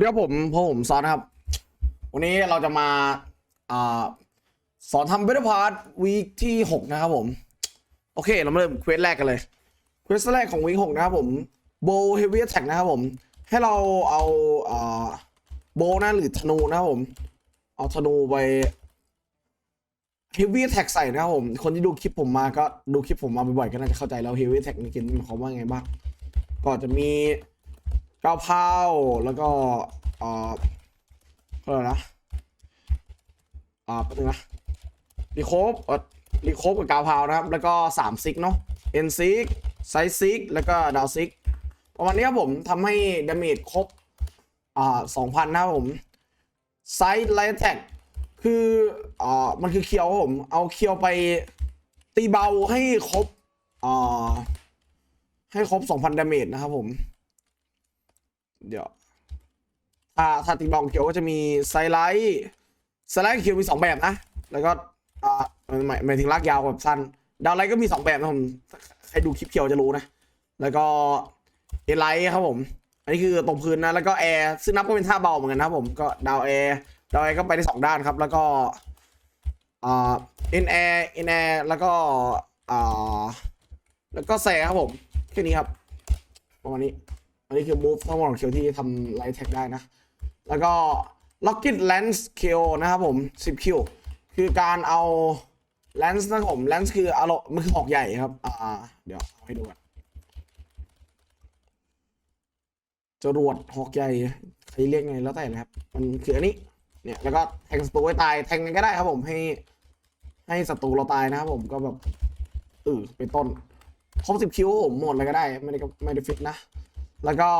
วัสดีครับผมพผมซอนครับ วันนี้เราจะมาอ่าสอนทำเบ t พาร์ทวีคที่ 6 นะครับผม โอเค เรามาเริ่มเควสแรกกันเลย เควสแรกของวีค6นะครับผมโบเฮฟวี่แท็กนะครับผม ให้เราเอาอ่าโบนะหรือธนูนะครับผม เอาธนูไปเฮฟวี่แท็กใส่นะครับผม คนที่ดูคลิปผมมาก็ดูคลิปผมมาบ่อยๆก็น่าจะเข้าใจแล้วเฮฟวี่แท็กในเกมนี้หมายความว่าไงบ้าง ก็จะมี ก้าวเผาแล้วก็เอ่ออะไรนะอ่าแป๊บนึงนะรีโคฟเอ่อรีโคฟกับกาวเผานะครับ แล้วก็สามซิกเนาะเอ็นซิกไซซิกแล้วก็ดาวซิกประมาณนี้ครับผมทำให้ดาเมจครบอ่าสองพันนะครับผมไซส์ไลท์แท็กคืออ่ามันคือเคียวผม เอาเคียวไปตีเบาให้ครบอ่าให้ครบสองพันดาเมจนะครับผม เดี๋ยวถ้าถ้าตีบองเขียวก็จะมีไซไลท์ไซไลท์เขียวมีสองแบบนะ แล้วก็อ่าหมายหมายถึงลากยาวกับสั้น ดาวไลท์ก็มีสองแบบนะผมใครดูคลิปเขียวจะรู้นะ แล้วก็เอไลท์ครับผม อันนี้คือตรงพื้นนะ แล้วก็แอร์ซึ่งนับก็เป็นท่าเบาเหมือนกันนะครับผมก็ดาวแอร์ดาวแอร์ก็ไปได้สองด้านครับ แล้วก็อ่าเอ็นแอร์เอ็นแอร์แล้วก็อ่าแล้วก็แซครับผมแค่นี้ครับประมาณนี้ อันนี้คือ move ทั้งหมดของเคียวที่ทำไลท์แท็กได้นะ แล้วก็ Rocket Lance KO นะครับผม10คิวคือการเอา Lance นะผม Lance คืออารมณ์มันคือหอกใหญ่ครับ อ่า เดี๋ยวเอาให้ดูกันจรวดหอกใหญ่ใครเรียกไงแล้วแต่นะครับ มันคืออันนี้ เนี่ย แล้วก็แทงศัตรูให้ตาย แทงกันก็ได้ครับผมให้ ให้ศัตรูเราตายนะครับผมก็แบบเออเป็นต้นครบสิบคิวผมหมดเลยก็ได้ ไม่ได้ไม่ได้ฟิกนะ แล้วก็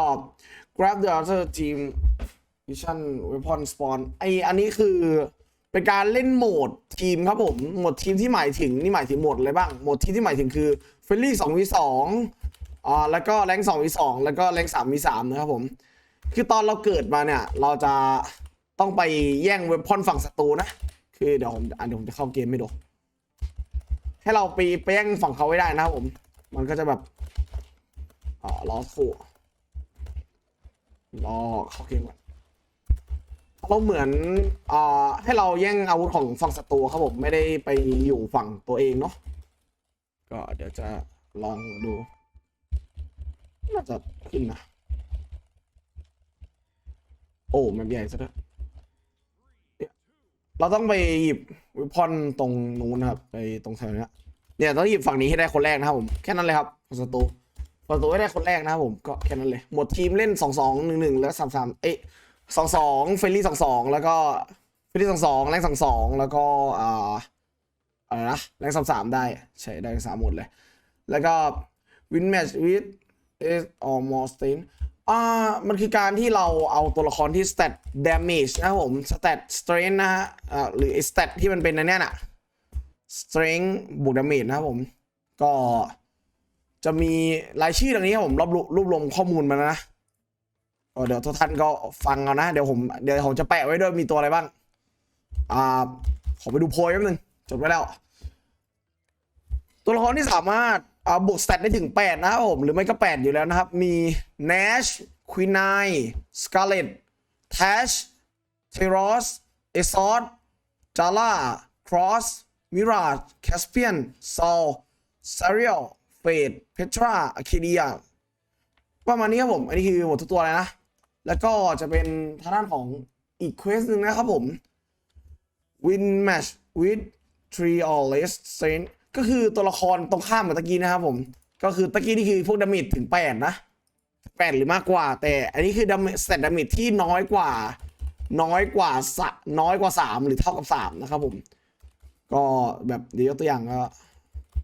grab the other team mission weapon spawn ไออันนี้คือเป็นการเล่นโหมดทีมครับผม โหมดทีมที่หมายถึงนี่หมายถึงโหมดอะไรบ้าง โหมดทีมที่หมายถึงคือ f r i e n d l y 2 v 2อ่าแล้วก็แรง2 v 2แล้วก็แรง3 v 3นะครับผม คือตอนเราเกิดมาเนี่ย เราจะต้องไปแย่งเวพอนฝั่งศัตรูนะ คือเดี๋ยวผมอะเดี๋ยวผมจะเข้าเกมไม่ดูให้เราไปไปแย่งฝั่งเขาไว้ได้นะครับผม มันก็จะแบบอ่ารอสู้ รอเข้าเกมก่อนเราเหมือนอ่าให้เราแย่งอาวุธของฝั่งศัตรูครับผมไม่ได้ไปอยู่ฝั่งตัวเองเนาะก็เดี๋ยวจะลองดูน่าจะขึ้นนะโอ้มันใหญ่ซะด้วยเราต้องไปหยิบวิพอนตรงนู้นนะครับไปตรงแถวนี้เนี่ยต้องหยิบฝั่งนี้ให้ได้คนแรกนะครับผมแค่นั้นเลยครับศัตรู ประตูให้ได้คนแรกนะครับผมก็แค่นั้นเลย หมดทีมเล่นสองสองหนึ่งหนึ่งแล้วสามสามเอ๊ะสองสองเฟรลี่สองสองแล้วก็เฟรลี่สองสองแรงสองสองแล้วก็อ่าอะไรนะแรงสามสามได้ ใช่ได้สามหมดเลย แล้วก็วินแมชวิดเอสออมอสตินอ่ามันคือการที่เราเอาตัวละครที่ stat damage นะครับผม stat strength นะฮะอ่าหรือ stat ที่มันเป็นในเนี้ยน่ะ strength บวก damage นะครับผม ก็ จะมีรายชื่อดังนี้ครับผมรวบรวมรวบรวมข้อมูลมานะเดี๋ยวทุกท่านก็ฟังเอานะ เดี๋ยวผมเดี๋ยวผมจะแปะไว้ด้วยมีตัวอะไรบ้าง อ่าขอไปดูโพยแป๊บนึงจดไว้แล้ว ตัวละครที่สามารถอ่าบวกสเตตได้ถึง 8 นะครับผม หรือไม่ก็ 8 อยู่แล้วนะครับ มี Nash Queen Nine Scarlet Tash t e r o s e s o t Jala Cross Mirage Caspian Sol Sariel เฟดเพทราอะเคเดียประมาณนี้ครับผม อันนี้คือหมดทุกตัวเลยนะ แล้วก็จะเป็นทางด้านของอีกเควสหนึ่งนะครับผม win match with three or less saint ก็คือตัวละครตรงข้ามกับตะกี้นะครับผม ก็คือตะกี้นี่คือพวกดาเมจถึงแปดนะแปดหรือมากกว่า แต่อันนี้คือดาเมจสเตตดาเมจที่น้อยกว่า น้อยกว่าสน้อยกว่าสามหรือเท่ากับสามนะครับผม ก็แบบเดี๋ยวยกตัวอย่างก็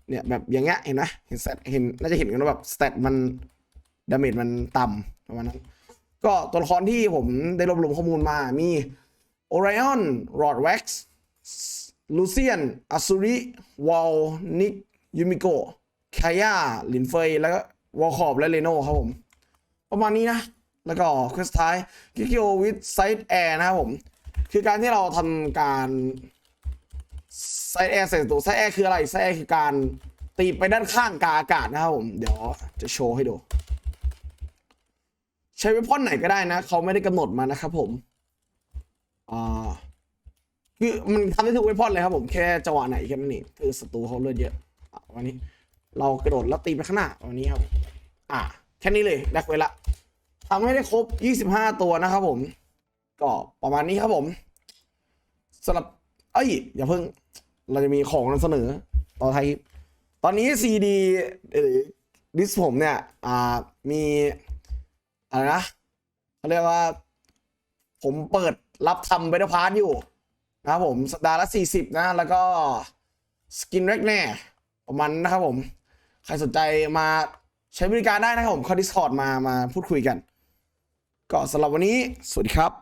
เนี่ยแบบอย่างเงี้ยเห็นไหมเห็นสเตตเห็นน่าจะเห็นกันว่าแบบสเตตมันดาเมจมันต่ำประมาณนั้น ก็ตัวละครที่ผมได้รวบรวมข้อมูลมามีโอไรออนรอดแว็กซ์ลูเซียนอัสุริวอลนิกยูมิโกคายาลินเฟยแล้วก็วอลคอบและเลโน่ครับผม ประมาณนี้นะ แล้วก็ควิสท้ายกิกิโอวิดไซด์แอร์นะครับผม คือการที่เราทำการ ซแอร์ใส่ตัวไซแอร์คืออะไรไซแอร์คือการตีไปด้านข้างกาอากาศนะครับผม เดี๋ยวจะโชว์ให้ดู ใช้เวพอนไหนก็ได้นะ เขาไม่ได้กำหนดมานะครับผมอ่าคือมันทำได้ทุกเวพอนเลยครับผมแค่จังหวะไหนแค่นั้นเองคือศัตรูเขาเลือดเยอะอวันนี้ เรากระโดดแล้วตีไปข้างหน้าวันนี้ครับ อะแค่นี้เลยได้เวละทำให้ได้ครบ 25 ตัวนะครับผม ก็ประมาณนี้ครับผมสำหรับเอ้ยอย่าเพิ่ง เราจะมีของนำเสนอต่อไทย ตอนนี้ซีดีดิสผมเนี่ย อ่า มีอะไรนะเขาเรียกว่า ผมเปิดรับทำเบต้าพาร์ทอยู่ นะครับผม สัปดาห์ละ40นะ แล้วก็สกินแรกแน่ประมาณนั้นนะครับผม ใครสนใจมาใช้บริการได้นะครับผมเข้า Discord มามาพูดคุยกัน ก็สำหรับวันนี้ สวัสดีครับ